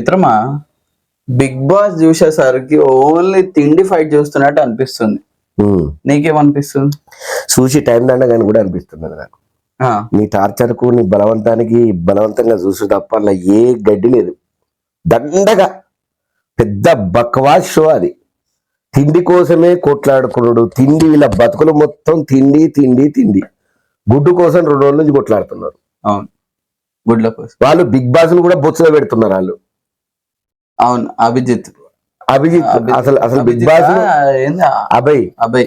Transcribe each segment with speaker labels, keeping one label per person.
Speaker 1: మిత్రమా? Big boss చూసేసరికి only తిండి ఫైట్ చూస్తున్నట్టు అనిపిస్తుంది. నీకేమనిపిస్తుంది?
Speaker 2: చూసి టైం దండగాని కూడా అనిపిస్తున్నది నాకు.
Speaker 1: ఆ,
Speaker 2: నీ టార్చర్కు నీ బలవంతానికి బలవంతంగా చూసు తప్ప అలా ఏ గడ్డి లేదు. దండగా. పెద్ద బక్వాస్ షో అది. తిండి కోసమే కొట్లాడుకున్నాడు. తిండి వీళ్ళ బతుకులు మొత్తం తిండి తిండి తిండి. గుడ్డు కోసం రెండు రోజుల నుంచి కొట్లాడుతున్నారు.
Speaker 1: అవును. గుడ్ల కోసం.
Speaker 2: వాళ్ళు బిగ్ బాస్ కూడా బొచ్చులో పెడుతున్నారు వాళ్ళు.
Speaker 1: అవును అభిజిత్.
Speaker 2: అభిజిత్. అసలు అసలు బిగ్ బాస్ అభయ్.
Speaker 1: అభయ్.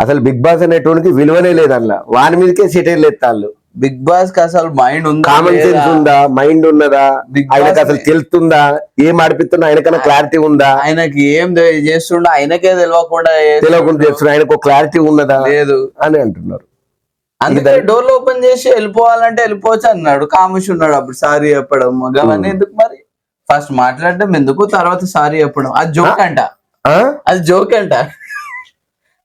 Speaker 2: అసలు బిగ్ బాస్ అనేటువంటి విలువనే లేదు అందులో. వాని మీదకే సిటీలు ఎత్తాళ్ళు.
Speaker 1: బిగ్ బాస్కి అసలు మైండ్ ఉందా
Speaker 2: కామన్? సెన్స్ ఉందా? మైండ్ ఉన్నదా? ఆయనకు అసలు తెలుస్తుందా ఏం ఆడిపిస్తున్నా? ఆయనకన్నా క్లారిటీ ఉందా?
Speaker 1: ఆయనకి ఏం చేస్తుండో ఆయనకే తెలియకుండా.
Speaker 2: తెలియకుండా చేస్తున్నా ఆయనకు క్లారిటీ ఉన్నదా?
Speaker 1: లేదు.
Speaker 2: అని అంటున్నారు.
Speaker 1: అందుకే డోర్లు ఓపెన్ చేసి వెళ్ళిపోవాలంటే వెళ్ళిపోవచ్చు అన్నాడు. కాముష్ ఉన్నాడు అప్పుడు సారీ చెప్పడం. అవన్నీ ఎందుకు మరి? ఫస్ట్ మాట్లాడడం ఎందుకు? తర్వాత సారీ చెప్పడం. అది జోక్ అంట.
Speaker 2: ఆ?
Speaker 1: అది జోక్ అంట.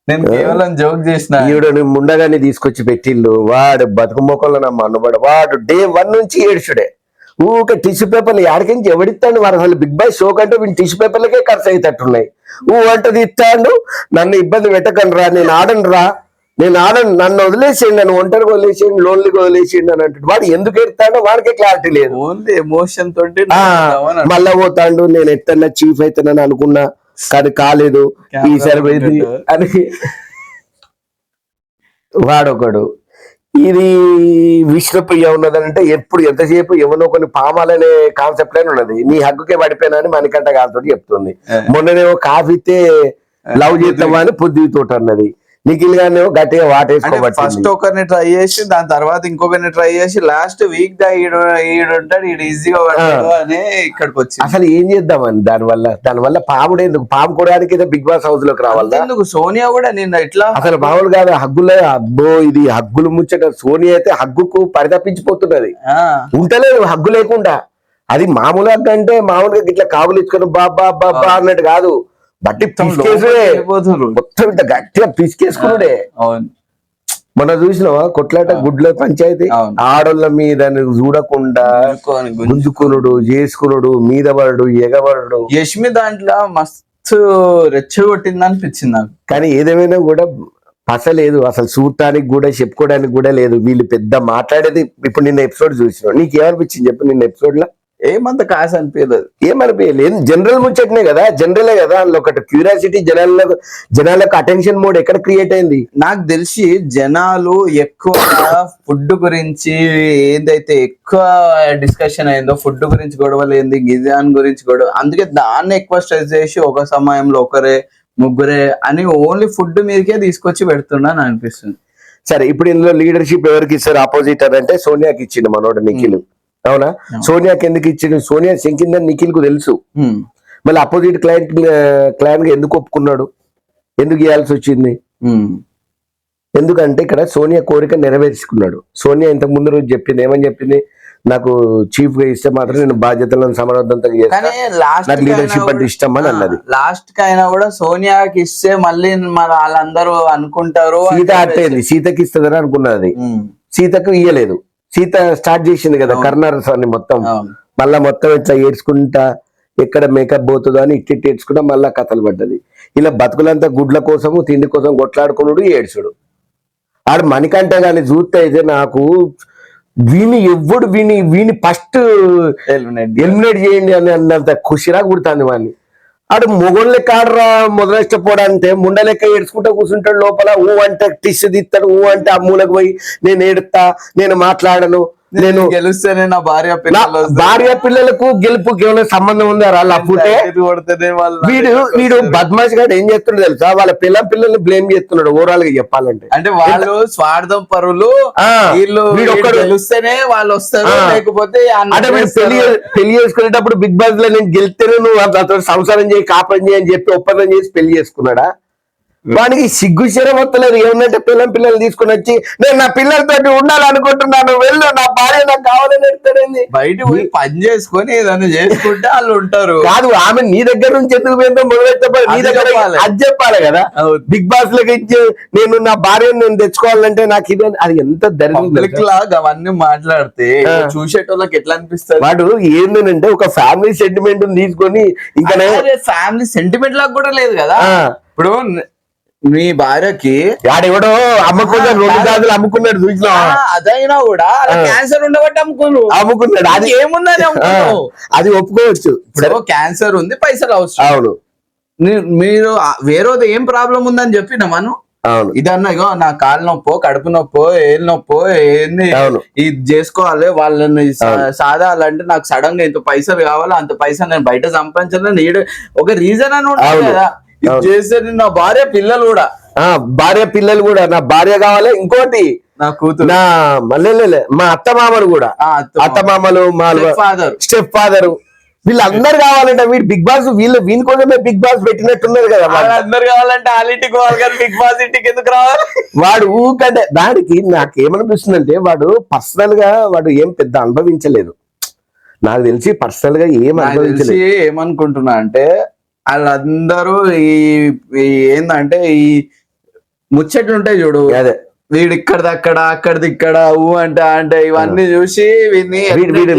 Speaker 1: నేను కేవలం జోక్ చేసిన.
Speaker 2: ఈవిడని ముండగాని తీసుకొచ్చి పెట్టిల్లు. వాడు బతుకు మొక్కలు నా మన్నుబడు వాడు డే వన్ నుంచి ఏడుచుడే. ఊకే టిష్యూ పేపర్లు ఎక్కడికించి ఎవడిస్తాడు? వారు అసలు బిగ్ బాయ్ షో కంటే వీళ్ళు టిష్యూ పేపర్లకే ఖర్చు అయ్యేటట్టున్నాయి. ఊ అంటది ఇస్తాడు నన్ను ఇబ్బంది పెట్టకండి రా నేను ఆడను రా నేను ఆడను నన్ను వదిలేసేయండి నన్ను ఒంటరిగా వదిలేసేయండి లోన్లీగా వదిలేసేయండి అని అంటాడు వాడు ఎందుకు ఎడతాడో వాడికే క్లారిటీ లేదు.
Speaker 1: ఓన్లీ ఎమోషన్ తోటి.
Speaker 2: మళ్ళా పోతాండు నేను ఎట్టన్నా చీఫ్ అవుతానని అనుకున్నా కానీ కాలేదు.
Speaker 1: కెమెరా
Speaker 2: ఈసారి పోయింది
Speaker 1: పెట్టు.
Speaker 2: అని. వాడొకడు. ఇది విష్ణుప్రియ ఉన్నదంటే ఎప్పుడు ఎంతసేపు ఎవనో కొన్ని పామాలనే కాన్సెప్ట్లోనే ఉన్నది. నీ హక్కుకే పడిపోయినా అని మణికంఠ గారితో చెప్తుంది. మొన్ననేమో కాఫీ ఇస్తే లవ్ చేస్తామా అని పొద్దు తోట అన్నది. నిఖిల్ గారినేమో గట్టిగా వాటేసుకోబట్టి
Speaker 1: ఫస్ట్ ఒకరిని ట్రై చేసి దాని తర్వాత ఇంకొకరిని ట్రై చేసి లాస్ట్ వీక్గా ఈడు ఈడు ఈజీగా అని ఇక్కడికి వచ్చింది.
Speaker 2: అసలు ఏం చేద్దామని? దానివల్ల దానివల్ల పాముడు ఎందుకు? పాము కొడడానికి బిగ్ బాస్ హౌస్లోకి రావాలా?
Speaker 1: ఎందుకు సోనియా కూడా నిన్న ఎట్లా
Speaker 2: అసలు మామూలు కాదు హగ్గులే అబ్బో ఇది హగ్గులు ముచ్చట. సోనియా అయితే హగ్గుకు పరితపించిపోతున్నది. ఉంటలేదు హగ్గు లేకుండా. అది మామూలు హగ్గు అంటే మామూలుగా ఇట్లా కాగులు ఇచ్చుకొని బాబా బాబా అన్నట్టు కాదు. బట్టి. మొత్తం ఇట్లా గట్టిగా పిసికేసుకున్నాడే మొన్న చూసినావా? కొట్లాట గుడ్ల పంచాయతీ. ఆడోళ్ళ మీద చూడకుండా
Speaker 1: గుంజుకొని గుంజు-
Speaker 2: గుంజుకునుడు చేసుకునుడు మీద పడుడు ఎగబడుడు.
Speaker 1: యష్మి దాంట్లో మస్తు రెచ్చగొట్టింది అనిపించింది నాకు.
Speaker 2: కానీ ఏదేమైనా కూడా పస లేదు అసలు చూడటానికి కూడా చెప్పుకోవడానికి కూడా లేదు. వీళ్ళు పెద్ద మాట్లాడేది. ఇప్పుడు నిన్న ఎపిసోడ్ చూసిన నీకు ఏమనిపించింది చెప్పు నిన్న ఎపిసోడ్లో
Speaker 1: ఏమంత కాశ అనిపించలేదు
Speaker 2: ఏమనిపించలేదు జనరల్ ముచ్చటనే కదా జనరలే కదా. అందులో ఒకటి క్యూరియాసిటీ జనాలకు జనాలకు అటెన్షన్ మోడ్ ఎక్కడ క్రియేట్ అయింది?
Speaker 1: నాకు తెలిసి జనాలు ఎక్కువ ఫుడ్ గురించి ఏదైతే ఎక్కువ డిస్కషన్ అయిందో ఫుడ్ గురించి గొడవలు ఏంది గిజాన్ గురించి గొడవ అందుకే దాన్ని ఎక్కువ స్ట్రెస్ చేసి ఒక సమయంలో ఒకరే ముగ్గురే అని ఓన్లీ ఫుడ్ మీదకే తీసుకొచ్చి పెడుతున్నా అని అనిపిస్తుంది.
Speaker 2: సరే ఇప్పుడు ఇందులో లీడర్షిప్ ఎవరికి ఇస్తారు? ఆపోజిట్ అంటే సోనియాకి ఇచ్చిండు మనోడు నిఖిల్. అవునా? సోనియాకి ఎందుకు ఇచ్చిండు? సోనియా శంకిందని నిఖిల్కు తెలుసు. మళ్ళీ అపోజిట్ క్లయింట్ క్లయింట్గా ఎందుకు ఒప్పుకున్నాడు? ఎందుకు ఇవ్వాల్సి వచ్చింది. ఎందుకంటే ఇక్కడ సోనియా కోరిక నెరవేర్చుకున్నాడు. సోనియా ఇంతకు ముందు రోజు చెప్పింది. ఏమని చెప్పింది? నాకు చీఫ్గా ఇస్తే మాత్రం నేను బాధ్యతలను సమర్థవంతంగా లీడర్షిప్ అంటే ఇష్టం అని అన్నది.
Speaker 1: లాస్ట్కి అయినా కూడా సోనియాకి ఇస్తే మళ్ళీ మన వాళ్ళందరూ అనుకుంటారు అని
Speaker 2: సీత. అట్టేది సీతకి ఇస్తుందని అనుకున్నది. సీతకు ఇయ్యలేదు. సీత స్టార్ట్ చేసింది కదా కర్ణారస్ అని మొత్తం. మళ్ళా మొత్తం ఇట్లా ఏడ్చుకుంటా ఎక్కడ మేకప్ పోతుందో అని ఇట్టి ఏడ్చుకుంటా మళ్ళా కథలు పడ్డది. ఇలా బతుకులంతా గుడ్ల కోసము తిండి కోసం కొట్లాడుకున్నాడు ఏడ్చుడు. ఆడు మణికంట గాని చూస్తే అయితే నాకు వీని ఎవ్వడు వీని వీని ఫస్ట్. ఎలిమినేట్ చేయండి అని అన్నంత ఖుషిరా కుడుతుంది వాడిని ఆడు మొగోళ్ళ లెక్క ఆడరా మొదలెష్టపోడంటే ముండ లెక్క ఏడ్చుకుంటా కూర్చుంటాడు లోపల. ఊ అంటే టిష్ తీస్తాడు ఊ అంటే ఆ పోయి నేను ఏడుతా నేను మాట్లాడను. నేను
Speaker 1: గెలుస్తేనే నా భార్య పిల్లలు.
Speaker 2: భార్య పిల్లలకు గెలుపుకి ఏమైనా సంబంధం ఉందా వాళ్ళ అప్పుడే వీడు వీడు. బద్మాష్ గారు ఏం చేస్తున్నాడు తెలుసా వాళ్ళ పిల్ల పిల్లల్ని బ్లేమ్ చేస్తున్నాడు ఓవరాల్గా చెప్పాలంటే
Speaker 1: అంటే వాళ్ళు స్వార్థం పరులు వీళ్ళు గెలుస్తేనే వాళ్ళు వస్తారు. లేకపోతే
Speaker 2: అంటే వీడు
Speaker 1: పెళ్ళి.
Speaker 2: పెళ్ళి చేసుకునేటప్పుడు బిగ్ బాస్లో నేను గెలిస్తేనే నువ్వు సంసారం చేయి కాపురం చేయి అని చెప్పి ఒప్పందం చేసి పెళ్ళి చేసుకున్నాడా వానికి సిగ్గు వస్తలేదు ఏమన్నట్టే పిల్లం పిల్లలు తీసుకుని వచ్చి నేను నా పిల్లలతోటి ఉండాలనుకుంటున్నాను వెళ్ళు నా భార్య నాకు కావాలని ఎడతాడేంది
Speaker 1: బయట పోయి పని చేసుకొని ఏదైనా చేసుకుంటే వాళ్ళు ఉంటారు
Speaker 2: కాదు ఆమె నీ దగ్గర నుంచి ఎందుకు పోయిందో మొదలెట్టబోయి నీ దగ్గర. అది చెప్పాలి కదా. బిగ్ బాస్ లకి ఇచ్చి నేను నా భార్యను నేను తెచ్చుకోవాలంటే నాకు ఇది అది ఎంత దరిద్రం
Speaker 1: అవన్నీ మాట్లాడితే. చూసేటోళ్ళకి ఎట్లా అనిపిస్తుంది
Speaker 2: వాడు ఏంటంటే ఒక ఫ్యామిలీ సెంటిమెంట్ తీసుకొని ఇంకా
Speaker 1: ఫ్యామిలీ సెంటిమెంట్ లాగా కూడా లేదు కదా. ఇప్పుడు న- నీ భార్యకి
Speaker 2: వాడెవడో అమ్ముకున్నాడు రెండు. గాజులు అమ్ముకున్నాడు చూసిన.
Speaker 1: అదైనా కూడా. క్యాన్సర్ ఉండబట్టి అమ్ముకున్నారు
Speaker 2: అమ్ముకున్నాడు. అది
Speaker 1: ఏముందని
Speaker 2: అది ఒప్పుకోవచ్చు.
Speaker 1: ఇప్పుడు క్యాన్సర్ ఉంది పైసలు అవసరం.
Speaker 2: అవును.
Speaker 1: మీరు వేరేది ఏం ప్రాబ్లం ఉందని చెప్పిన మనం?
Speaker 2: అవును.
Speaker 1: ఇదన్నా ఇగో నా కాలు నొప్పో కడుపు నొప్పో ఏళ్ళు నొప్పో ఏంది. ఇది చేసుకోవాలి వాళ్ళని. సాధాలంటే నాకు సడన్గా ఇంత పైసలు కావాలి అంత పైసలు నేను బయట సంపాదించాలని నీడు ఒక రీజన్ అని ఉంటుంది. కదా. చేస్తే నా భార్య పిల్లలు కూడా.
Speaker 2: ఆ భార్య పిల్లలు కూడా. నా భార్య కావాలి ఇంకోటి
Speaker 1: నా కూతురు.
Speaker 2: నా మళ్ళీ మా అత్త మామలు కూడా. అత్త మామలు మా
Speaker 1: ఫాదర్
Speaker 2: స్టెప్ ఫాదర్ వీళ్ళందరూ కావాలంటే వీడు బిగ్ బాస్ వీళ్ళు వీని కోసమే బిగ్ బాస్ పెట్టినట్టున్నారు కదా.
Speaker 1: అందరు కావాలంటే వాళ్ళ ఇంటికి పోవాలి కానీ బిగ్ బాస్ ఇంటికి ఎందుకు రావాలి?
Speaker 2: వాడు ఊకంటే దానికి నాకు ఏమనిపిస్తుందంటే వాడు పర్సనల్గా వాడు ఏం పెద్ద అనుభవించలేదు. నాకు తెలిసి పర్సనల్గా ఏం అనుభవించలేదు.
Speaker 1: ఏమనుకుంటున్నా అంటే వాళ్ళందరూ ఈ ఏందంటే ఈ ముచ్చట్లు ఉంటాయి చూడు.
Speaker 2: అదే.
Speaker 1: వీడు ఇక్కడది అక్కడ అక్కడది ఇక్కడ ఊ అంటే అంటే ఇవన్నీ చూసి వీడిని
Speaker 2: వీడు-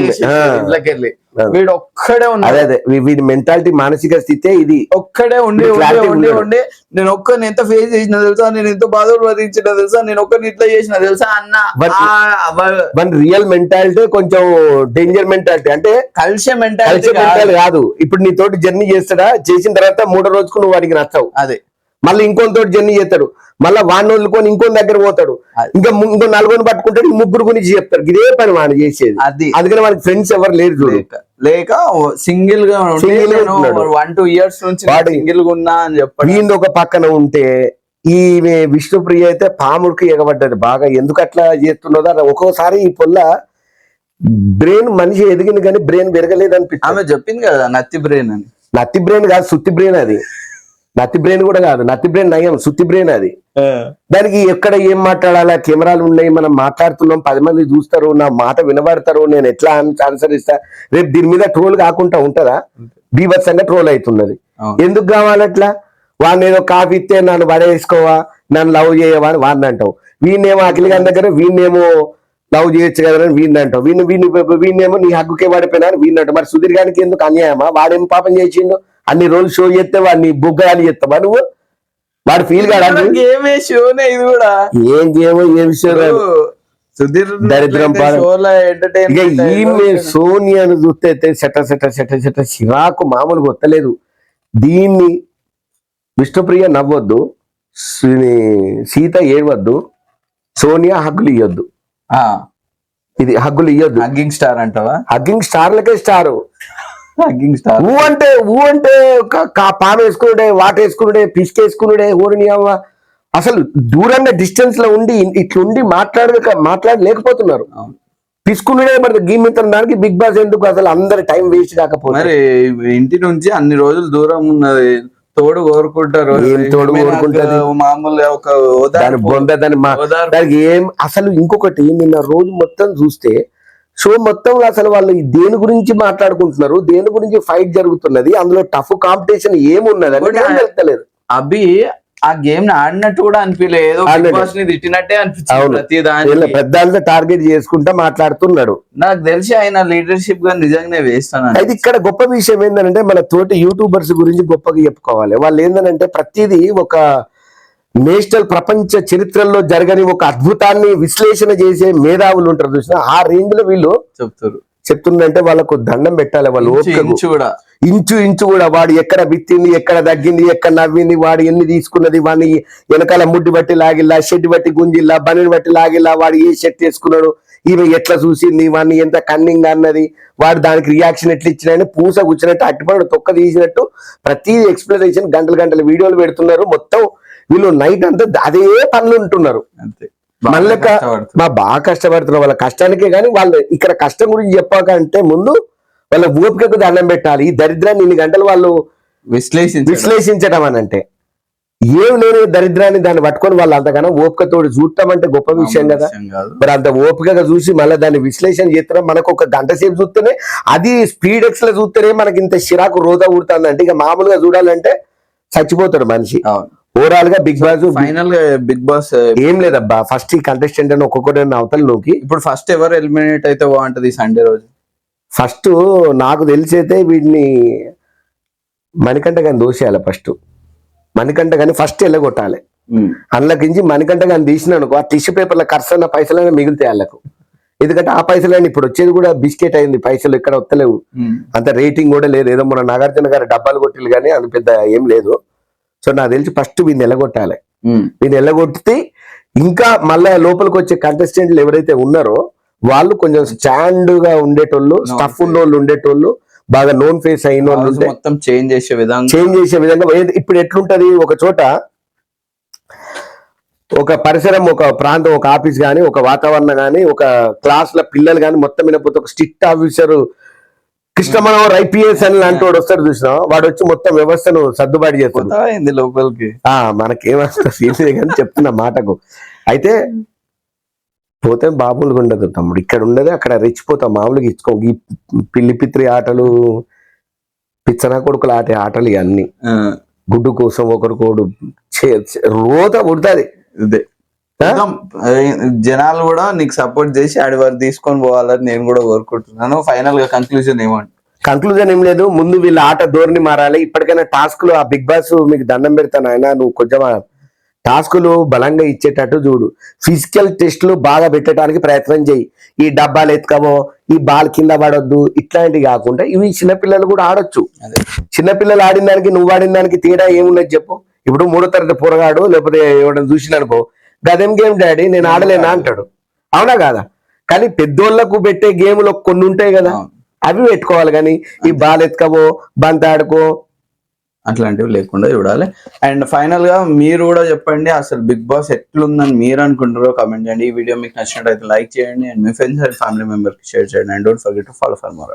Speaker 2: వీడు-
Speaker 1: ఒక్కడే
Speaker 2: అదే
Speaker 1: ఉన్నాడు
Speaker 2: అదే వీడి మెంటాలిటీ మానసిక స్థితే ఇది
Speaker 1: ఒక్కడే ఉండి ఉండి ఉండి నేను ఒక్కరిని ఎంత ఫేస్ చేసిన తెలుసా? నేను ఎంత బాధలు వధించిన తెలుసా? నేను ఒక్కరిని ఇట్లా చేసిన తెలుసా? అన్న
Speaker 2: But-
Speaker 1: ఆ, వ-
Speaker 2: మన రియల్ మెంటాలిటీ కొంచెం డేంజర్ మెంటాలిటీ అంటే
Speaker 1: కలిసే మెంటాలిటీ
Speaker 2: కాదు. ఇప్పుడు నీ తోటి జర్నీ చేస్తాడా? చేసిన తర్వాత మూడో రోజుకు నువ్వు వాడికి నచ్చావు.
Speaker 1: అదే.
Speaker 2: మళ్ళీ ఇంకొని తోటి జర్నీ చేస్తాడు. మళ్ళీ వాడిని వదులుకొని ఇంకొని దగ్గర పోతాడు. ఇంకా ఇంకో నలుగురిని పట్టుకుంటాడు ముగ్గురు గురించి చెప్తారు. ఇదే పని వాడు చేసేది.
Speaker 1: అది.
Speaker 2: అందుకని వాడికి ఫ్రెండ్స్ ఎవరు లేరు చూడు.
Speaker 1: లేక సింగిల్గా
Speaker 2: ఉంటున్నాడు.
Speaker 1: వన్ టూ ఇయర్స్ నుంచి సింగిల్గా ఉన్నా అని చెప్పండి.
Speaker 2: వీంది ఒక పక్కన ఉంటే ఈమె విష్ణుప్రియ అయితే పాముడికి ఎగబడ్డది బాగా. ఎందుకు అట్లా చేస్తున్నదో ఒక్కోసారి ఈ పొల్ల బ్రెయిన్ మనిషి ఎదిగింది కానీ బ్రెయిన్ పెరగలేదు అనిపిస్తుంది
Speaker 1: ఆమె చెప్పింది కదా నత్తి బ్రెయిన్ అని.
Speaker 2: నత్తి బ్రెయిన్ కాదు సుత్తి బ్రెయిన్ అది. నత్తి బ్రెయిన్ కూడా కాదు నత్తి బ్రెయిన్ నయం సుత్తి బ్రెయిన్ అది. దానికి ఎక్కడ ఏం మాట్లాడాలా? కెమెరాలు ఉన్నాయి మనం మాట్లాడుతున్నాం పది మంది చూస్తారు నా మాట వినబడతారు నేను ఎట్లా ఆన్సర్ ఇస్తా? రేపు దీని మీద ట్రోల్ కాకుండా ఉంటుందా? బీభత్సంగా ట్రోల్ అవుతున్నది. ఎందుకు కావాలట్లా వాడిని ఏదో కాఫీ ఇస్తే నన్ను పడేసుకోవా? నన్ను లవ్ చేయవా? అని వాడిని అంటావు. వీణేమో అఖిల్ గారి దగ్గర వీణేమో లవ్ చేయొచ్చు కదా అని వీడిని అంటావు. వీణ్ వీణ్ వీణేమో నీ హక్కుకే పడిపోయినా అని వీడిని అంటావు. మరి సుధీర్ గారికి ఎందుకు అన్యాయమా? వాడేం పాపం చేసిండు? అన్ని రోజులు షో చేస్తే వాడిని బుగ్గ అని చెప్తావా నువ్వు? వాడు ఫీల్ కాదు
Speaker 1: గేమ్ షోనే ఇది కూడా.
Speaker 2: ఏం గేమో ఏ.
Speaker 1: సుధీర్
Speaker 2: దరిద్రం ఈమె సోనియాను చూస్తే అయితే సెట సెట సెట సెట చిరాకు మామూలుగా వత్తలేదు దీన్ని విష్ణుప్రియ నవ్వొద్దు సీత ఏడవద్దు సోనియా హగ్గులు ఇయ్యొద్దు. ఇది హగ్గులు ఇయ్యొద్దు.
Speaker 1: హగ్గింగ్ స్టార్ అంటావా?
Speaker 2: హగ్గింగ్ స్టార్లకే స్టారు
Speaker 1: స్టార్
Speaker 2: ఊ అంటే ఊ అంటే పాము వేసుకునుడే వాట వేసుకునుడే పిసికేసుకునుడే ఊరిని అవ్వ అసలు దూరంగా డిస్టెన్స్లో ఉండి ఇట్లుండి మాట్లాడలేక మాట్లాడలేకపోతున్నారు
Speaker 1: అవును.
Speaker 2: పిసుకునుడే మరి గీమితం దానికి బిగ్ బాస్ ఎందుకు అసలు అందరి టైం వేస్ట్ కాకపోతే
Speaker 1: మరి ఇంటి నుంచి అన్ని రోజులు దూరం ఉన్నది తోడు కోరుకుంటారు
Speaker 2: తోడు కోరుకుంటది?
Speaker 1: మామూలుగా ఒక
Speaker 2: దాని బొంద. దానికి ఏం అసలు ఇంకొకటి నిన్న రోజు మొత్తం చూస్తే షో మొత్తం అసలు వాళ్ళు దేని గురించి మాట్లాడుకుంటున్నారు? దేని గురించి ఫైట్ జరుగుతున్నది? అందులో టఫ్ కాంపిటీషన్ ఏమున్నది అని తెలుస్తలేదు
Speaker 1: అభి ఆ గేమ్ని ఆడినట్టు కూడా అనిపించలేదు తిట్టినట్టే అనిపించింది
Speaker 2: పెద్దాళ్ళతో టార్గెట్ చేసుకుంటా మాట్లాడుతున్నాడు.
Speaker 1: నాకు తెలిసి ఆయన లీడర్షిప్గా నిజంగానే వేస్తాను
Speaker 2: అయితే ఇక్కడ గొప్ప విషయం ఏంటంటే మన తోటి యూట్యూబర్స్ గురించి గొప్పగా చెప్పుకోవాలి. వాళ్ళు ఏంటంటే ప్రతిదీ ఒక నేషనల్ ప్రపంచ చరిత్రలో జరగని ఒక అద్భుతాన్ని విశ్లేషణ చేసే మేధావులు ఉంటారు చూసిన ఆ రేంజ్లో వీళ్ళు
Speaker 1: చెప్తారు.
Speaker 2: చెప్తుందంటే వాళ్ళకు దండం పెట్టాలి వాళ్ళు
Speaker 1: ఇంచు కూడా.
Speaker 2: ఇంచు ఇంచు కూడా. వాడు ఎక్కడ బిత్తింది ఎక్కడ తగ్గింది ఎక్కడ నవ్వింది వాడు ఎన్ని తీసుకున్నది వాడిని వెనకాల ముడ్డి బట్టి లాగిల్లా షెడ్ బట్టి గుంజిల్లా బనిని బట్టి లాగిల్లా వాడు ఏ షర్ట్ వేసుకున్నాడు ఈమె ఎట్లా చూసింది వాడిని ఎంత కన్నింగ్ అన్నది వాడు దానికి రియాక్షన్ ఎట్లా ఇచ్చినాయని పూస కూర్చున్నట్టు అట్టిపడి తొక్క తీసినట్టు ప్రతి ఎక్స్ప్లెనేషన్ గంటలు గంటల వీడియోలు పెడుతున్నారు. మొత్తం వీళ్ళు నైట్ అంతా అదే పనులు ఉంటున్నారు.
Speaker 1: అంతే.
Speaker 2: మళ్ళీ. మా బాగా కష్టపడుతున్నారు. వాళ్ళ కష్టానికే కానీ వాళ్ళు ఇక్కడ కష్టం గురించి చెప్పాక అంటే ముందు వాళ్ళ ఓపికకు దండం పెట్టాలి. ఈ దరిద్రాన్ని ఇన్ని గంటలు వాళ్ళు
Speaker 1: విశ్లేషించి
Speaker 2: విశ్లేషించడం అని అంటే ఏం లేని దరిద్రాన్ని దాన్ని పట్టుకొని వాళ్ళు అంతగానో ఓపికతోటి చూడటం గొప్ప విషయం కదా. మరి అంత ఓపికగా చూసి మళ్ళీ దాన్ని విశ్లేషణ చేస్తారా? మనకు ఒక గంట సేపు చూస్తేనే అది స్పీడ్ ఎక్స్లో చూస్తేనే మనకి ఇంత చిరాకు రోజా ఉడుతుంది అంటే ఇక మామూలుగా చూడాలంటే చచ్చిపోతాడు మనిషి.
Speaker 1: అవును.
Speaker 2: ఓవరాల్గా బిగ్ బాస్
Speaker 1: ఫైనల్గా బిగ్ బాస్
Speaker 2: ఏం లేదబ్బా. ఫస్ట్ ఈ కంటెస్టెంట్ అని ఒక్కొక్కటి అవతల నూకి
Speaker 1: ఇప్పుడు ఫస్ట్ ఎవరు ఎలిమినేట్ అయితే బాగుంటది సండే రోజు?
Speaker 2: ఫస్ట్ నాకు తెలిసి అయితే వీడిని మణికంఠ గాని దోషేయాలి ఫస్ట్ మణికంఠ గాని ఫస్ట్ వెళ్ళగొట్టాలి అందులోకించి మణికంఠ గాని తీసిన అనుకో ఆ టిష్యూ పేపర్ల ఖర్చు అన్న పైసలైనా మిగిలితే వాళ్ళకు. ఎందుకంటే ఆ పైసలైనా ఇప్పుడు వచ్చేది కూడా బిస్కెట్ అయింది పైసలు ఇక్కడ వస్తలేవు. అంత రేటింగ్ కూడా లేదు. ఏదో మన నాగార్జున గారి డబ్బాలు కొట్టిలు కానీ అది పెద్ద ఏం లేదు. సో నాకు తెలిసి ఫస్ట్ వీడిని వెళ్ళగొట్టాలి వీడిని వెళ్ళగొట్టితే ఇంకా మళ్ళా లోపలికి వచ్చే కంటెస్టెంట్లు ఎవరైతే ఉన్నారో వాళ్ళు కొంచెం స్టాండ్గా ఉండేటోళ్ళు స్టఫ్ ఉన్నోళ్ళు ఉండేటోళ్ళు బాగా నోన్ ఫేస్ అయిన వాళ్ళు
Speaker 1: మొత్తం చేంజ్ చేసే విధంగా
Speaker 2: చేంజ్ చేసే విధంగా ఇప్పుడు ఎట్లుంటది ఒక చోట ఒక పరిసరం ఒక ప్రాంతం ఒక ఆఫీస్ గాని ఒక వాతావరణం గాని ఒక క్లాస్లో పిల్లలు గాని మొత్తం వినకపోతే ఒక స్ట్రిక్ట్ ఆఫీసర్ మనోహర్ ఐపీఎస్ అని లాంటి వాడు వస్తాడు చూసినా వాడు వచ్చి మొత్తం వ్యవస్థను సర్దుబాటు
Speaker 1: అయింది లోపలికి?
Speaker 2: ఫీల్ కానీ చెప్తున్న మాటకు. అయితే పోతే బాబులుగా ఉండదు తమ్ముడు. ఇక్కడ ఉండదు అక్కడ రెచ్చిపోతాం. మామూలుగా ఇచ్చుకో ఈ పిల్లి పిత్రి ఆటలు పిచ్చన కొడుకుల ఆట ఆటలు ఇవన్నీ గుడ్డు కోసం ఒకరికోడు రోత
Speaker 1: ఇదే. ఆ, జనాలు కూడా నీకు సపోర్ట్ చేసి ఆడి వారు తీసుకొని పోవాలని నేను కూడా కోరుకుంటున్నాను. ఫైనల్గా కన్క్లూజన్ ఏమంట
Speaker 2: కంక్లూజన్ ఏం లేదు. ముందు వీళ్ళ ఆట ధోరణి మారాలి. ఇప్పటికైనా టాస్క్లు ఆ బిగ్ బాస్ మీకు దండం పెడతాను ఆయన నువ్వు కొంచెం టాస్కులు బలంగా ఇచ్చేటట్టు చూడు. ఫిజికల్ టెస్ట్లు బాగా పెట్టడానికి ప్రయత్నం చేయి. ఈ డబ్బాలు ఎత్తుకవో ఈ బాల్ కింద పడొద్దు ఇట్లాంటివి కాకుండా ఇవి చిన్నపిల్లలు కూడా ఆడొచ్చు. చిన్నపిల్లలు ఆడిన దానికి నువ్వు ఆడిన దానికి తేడా ఏమున్నది చెప్పు. ఇప్పుడు మూడో తరగతి పోరగాడు లేకపోతే ఎవరైనా చూసిననుకో గదేం గేమ్ డాడీ? నేను ఆడలేనా? అంటాడు. అవునా కాదా? కానీ పెద్దోళ్ళకు పెట్టే గేమ్లు కొన్ని ఉంటాయి కదా. అవి పెట్టుకోవాలి కానీ ఈ బాల్ ఎత్తుకవో బంత ఆడుకో.
Speaker 1: అట్లాంటివి లేకుండా చూడాలి. అండ్ ఫైనల్గా మీరు కూడా చెప్పండి అసలు బిగ్ బాస్ ఎట్లుందని మీరు అనుకుంటారో కమెంట్ చేయండి. ఈ వీడియో మీకు నచ్చినట్లయితే లైక్ చేయండి. అండ్ మీ ఫ్రెండ్స్ అండ్ ఫ్యామిలీ మెంబర్కి షేర్ చేయండి. And don't forget to follow for more